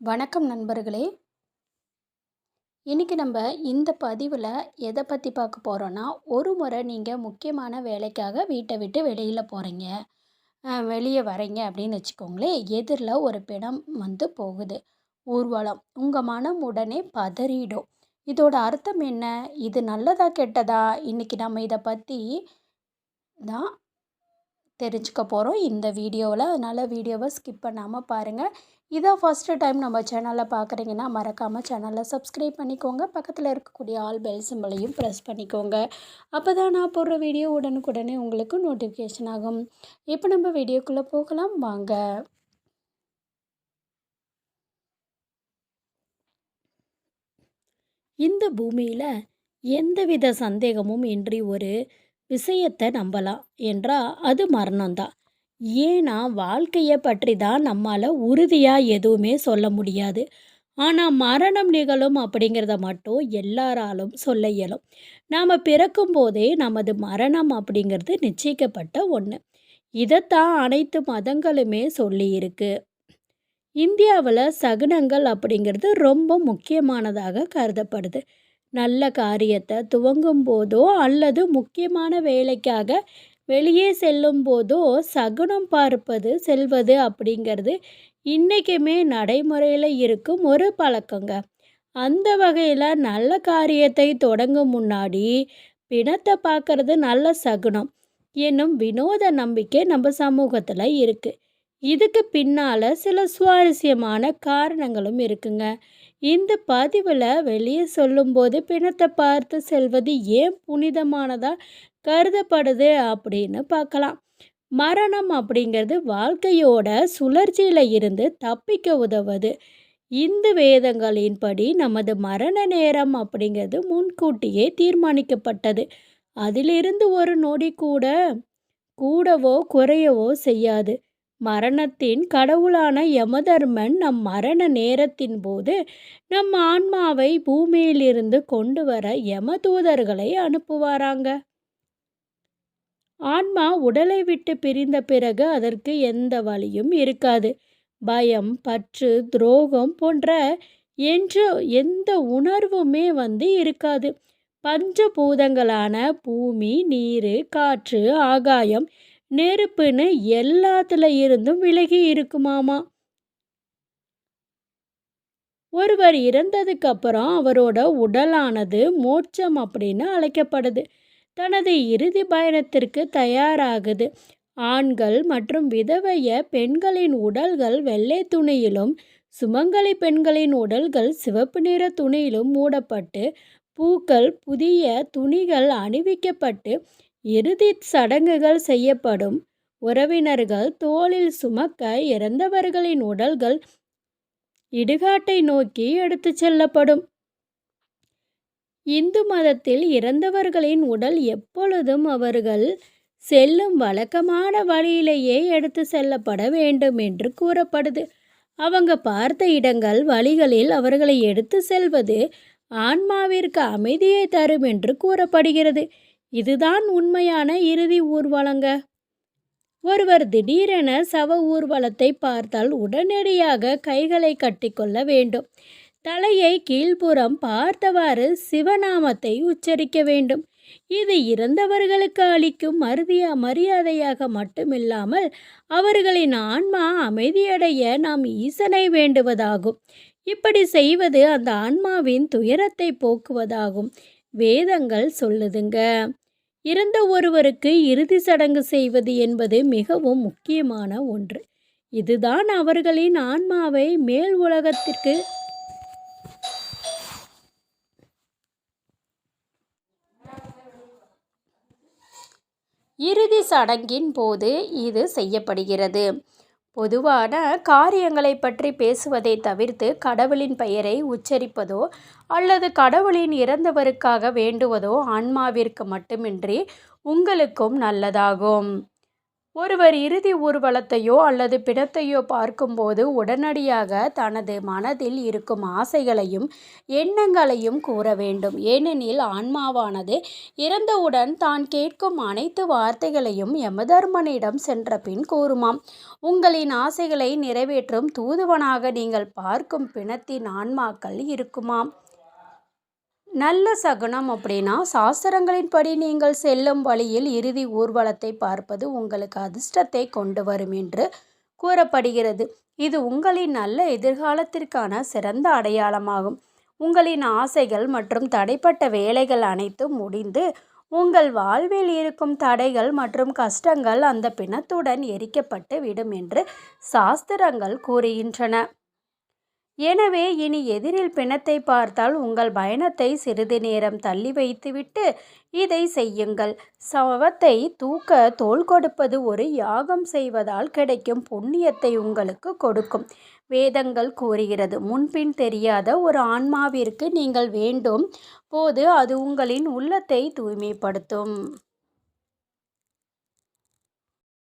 வணக்கம் நண்பர்களே. இன்றைக்கி நம்ம இந்த பதிவில் எதை பற்றி பார்க்க போகிறோன்னா ஒரு முறை நீங்கள் முக்கியமான வேலைக்காக வீட்டை விட்டு வெளியில் போகிறீங்க வெளியே வரீங்க அப்படின்னு வச்சுக்கோங்களேன் எதிரில் ஒரு பிணம் வந்து போகுது. ஊர்வலம் உங்கள் மனம் உடனே பதறிடும். இதோட அர்த்தம் என்ன? இது நல்லதா கெட்டதா? இன்றைக்கி நம்ம இதை பற்றி தான் தெரிஞ்சுக்க போகிறோம் இந்த வீடியோவில் அதனால் வீடியோவை ஸ்கிப் பண்ணாமல் பாருங்கள் இதான் ஃபஸ்ட்டு டைம் நம்ம சேனலில் பார்க்குறீங்கன்னா மறக்காமல் சேனலை சப்ஸ்கிரைப் பண்ணிக்கோங்க. பக்கத்தில் இருக்கக்கூடிய ஆல் பெல் சிம்பிளையும் ப்ரெஸ் பண்ணிக்கோங்க. அப்போ தான் நான் போடுற வீடியோ உடனுக்குடனே உங்களுக்கு நோட்டிஃபிகேஷன் ஆகும். இப்போ நம்ம வீடியோக்குள்ளே போகலாம். வாங்க. இந்த பூமியில் எந்தவித சந்தேகமும் இன்றி ஒரு விஷயத்தை நம்பலாம். என்றால் அது மரணம்தான் ஏன்னா வாழ்க்கையை பற்றி தான் நம்மால் உறுதியாக எதுவுமே சொல்ல முடியாது. ஆனால் மரணம் நிகழும் அப்படிங்கிறத மட்டும் எல்லாராலும் சொல்ல இயலும். நாம் பிறக்கும் போதே நமது மரணம் அப்படிங்கிறது நிச்சயிக்கப்பட்ட ஒன்று இதைத்தான் அனைத்து மதங்களுமே சொல்லியிருக்கு இந்தியாவில் சகுனங்கள் அப்படிங்கிறது ரொம்ப முக்கியமானதாக கருதப்படுது. நல்ல காரியத்தை துவங்கும் போதோ அல்லது முக்கியமான வேலைக்காக வெளியே செல்லும் போதோ சகுனம் பார்ப்பது செல்வது அப்படிங்கிறது இன்றைக்குமே நடைமுறையில் இருக்கும் ஒரு பழக்கங்க. அந்த வகையில் நல்ல காரியத்தை தொடங்கும் முன்னாடி பிணத்தை பார்க்கறது நல்ல சகுனம் என்னும் வினோத நம்பிக்கை நம்ம சமூகத்தில் இருக்குது இதுக்கு பின்னால் சில சுவாரஸ்யமான காரணங்களும் இருக்குங்க. இந்த பதிவில் வெளியே சொல்லும்போது பிணத்தை பார்த்து செல்வது ஏன் புனிதமானதாக கருதப்படுது அப்படின்னு பார்க்கலாம். மரணம் அப்படிங்கிறது வாழ்க்கையோட சுழற்சியில் இருந்து தப்பிக்க உதவுது. இந்து வேதங்களின்படி நமது மரண நேரம் அப்படிங்கிறது முன்கூட்டியே தீர்மானிக்கப்பட்டது. அதிலிருந்து ஒரு நொடி கூட கூடவோ குறையவோ செய்யாது. மரணத்தின் கடவுளான யமதர்மன் நம் மரண நேரத்தின் போது நம் ஆன்மாவை பூமியிலிருந்து கொண்டு வர யமதூதர்களை அனுப்புவாராங்க. ஆன்மா உடலை விட்டு பிரிந்த பிறகு அதற்கு எந்த வழியும் இருக்காது. பயம் பற்று துரோகம் போன்ற என்று எந்த உணர்வுமே வந்து இருக்காது. பஞ்சபூதங்களான பூமி நீர் காற்று ஆகாயம் நெருப்புன்னு எல்லாத்துல இருந்தும் விலகி இருக்குமாமா? ஒருவர் இறந்ததுக்கு அப்புறம் அவரோட உடலானது மோட்சம் அப்படின்னு அழைக்கப்படுது. தனது இறுதி பயணத்திற்கு தயாராகுது. ஆண்கள் மற்றும் விதவைய பெண்களின் உடல்கள் வெள்ளை துணியிலும் சுமங்கலி பெண்களின் உடல்கள் சிவப்பு நிற துணியிலும் மூடப்பட்டு பூக்கள் புதிய துணிகள் அணிவிக்கப்பட்டு இறுதி சடங்குகள் செய்யப்படும். உறவினர்கள் தோளில் சுமக்க இறந்தவர்களின் உடல்கள் இடுகாட்டை நோக்கி எடுத்துச் செல்லப்படும். இந்து மதத்தில் இறந்தவர்களின் உடல் எப்பொழுதும் அவர்கள் செல்லும் வழக்கமான வழியிலேயே எடுத்து செல்லப்பட வேண்டும் என்று கூறப்படுது. அவங்க பார்த்த இடங்கள் வழிகளில் அவர்களை எடுத்து செல்வது ஆன்மாவிற்கு அமைதியை தரும் என்று கூறப்படுகிறது. இதுதான் உண்மையான இறுதி ஊர்வலங்க. ஒருவர் திடீரென சவ ஊர்வலத்தை பார்த்தால் உடனடியாக கைகளை கட்டிக்கொள்ள வேண்டும். தலையை கீழ்ப்புறம் பார்த்தவாறு சிவநாமத்தை உச்சரிக்க வேண்டும். இது இறந்தவர்களுக்கு அளிக்கும் மருதிய மரியாதையாக மட்டுமில்லாமல் அவர்களின் ஆன்மா அமைதியடைய நாம் ஈசனை வேண்டுவதாகும். இப்படி செய்வது அந்த ஆன்மாவின் துயரத்தை போக்குவதாகும். வேதங்கள் சொல்லுதுங்க. இறந்த ஒருவருக்கு இறுதி சடங்கு செய்வது என்பது மிகவும் முக்கியமான ஒன்று. இதுதான் அவர்களின் ஆன்மாவை மேல் உலகத்திற்கு இறுதி சடங்கின் போது இது செய்யப்படுகிறது. பொதுவான காரியங்களை பற்றி பேசுவதை தவிர்த்து கடவுளின் பெயரை உச்சரிப்பதோ அல்லது கடவுளின் இறந்தவருக்காக வேண்டுவதோ ஆன்மாவிற்கு மட்டுமின்றி உங்களுக்கும் நல்லதாகும். ஒருவர் இறுதி ஊர்வலத்தையோ அல்லது பிணத்தையோ பார்க்கும்போது உடனடியாக தனது மனதில் இருக்கும் ஆசைகளையும் எண்ணங்களையும் கூற வேண்டும். ஏனெனில் ஆன்மாவானது இறந்தவுடன் தான் கேட்கும் அனைத்து வார்த்தைகளையும் யமதர்மனிடம் சென்ற பின் கூறுமாம். உங்களின் ஆசைகளை நிறைவேற்றும் தூதுவனாக நீங்கள் பார்க்கும் பிணத்தின் ஆன்மாக்கள் இருக்குமாம். நல்ல சகுனம் அப்படின்னா சாஸ்திரங்களின்படி நீங்கள் செல்லும் வழியில் இறுதி ஊர்வலத்தை பார்ப்பது உங்களுக்கு அதிர்ஷ்டத்தை கொண்டு வரும் என்று கூறப்படுகிறது. இது உங்களின் நல்ல எதிர்காலத்திற்கான சிறந்த அடையாளமாகும். உங்களின் ஆசைகள் மற்றும் தடைப்பட்ட வேலைகள் அனைத்தும் முடிந்து உங்கள் வாழ்வில் இருக்கும் தடைகள் மற்றும் கஷ்டங்கள் அந்த பிணத்துடன் எரிக்கப்பட்டு விடும் என்று சாஸ்திரங்கள் கூறுகின்றன. எனவே இனி எதிரில் பிணத்தை பார்த்தால் உங்கள் பயணத்தை சிறிது நேரம் தள்ளி வைத்துவிட்டு இதை செய்யுங்கள். சவத்தை தூக்க தோல் கொடுப்பது ஒரு யாகம் செய்வதால் கிடைக்கும் புண்ணியத்தை உங்களுக்கு கொடுக்கும். வேதங்கள் கூறுகிறது முன்பின் தெரியாத ஒரு ஆன்மாவிற்கு நீங்கள் வேண்டும். போது அது உங்களின் உள்ளத்தை தூய்மைப்படுத்தும்.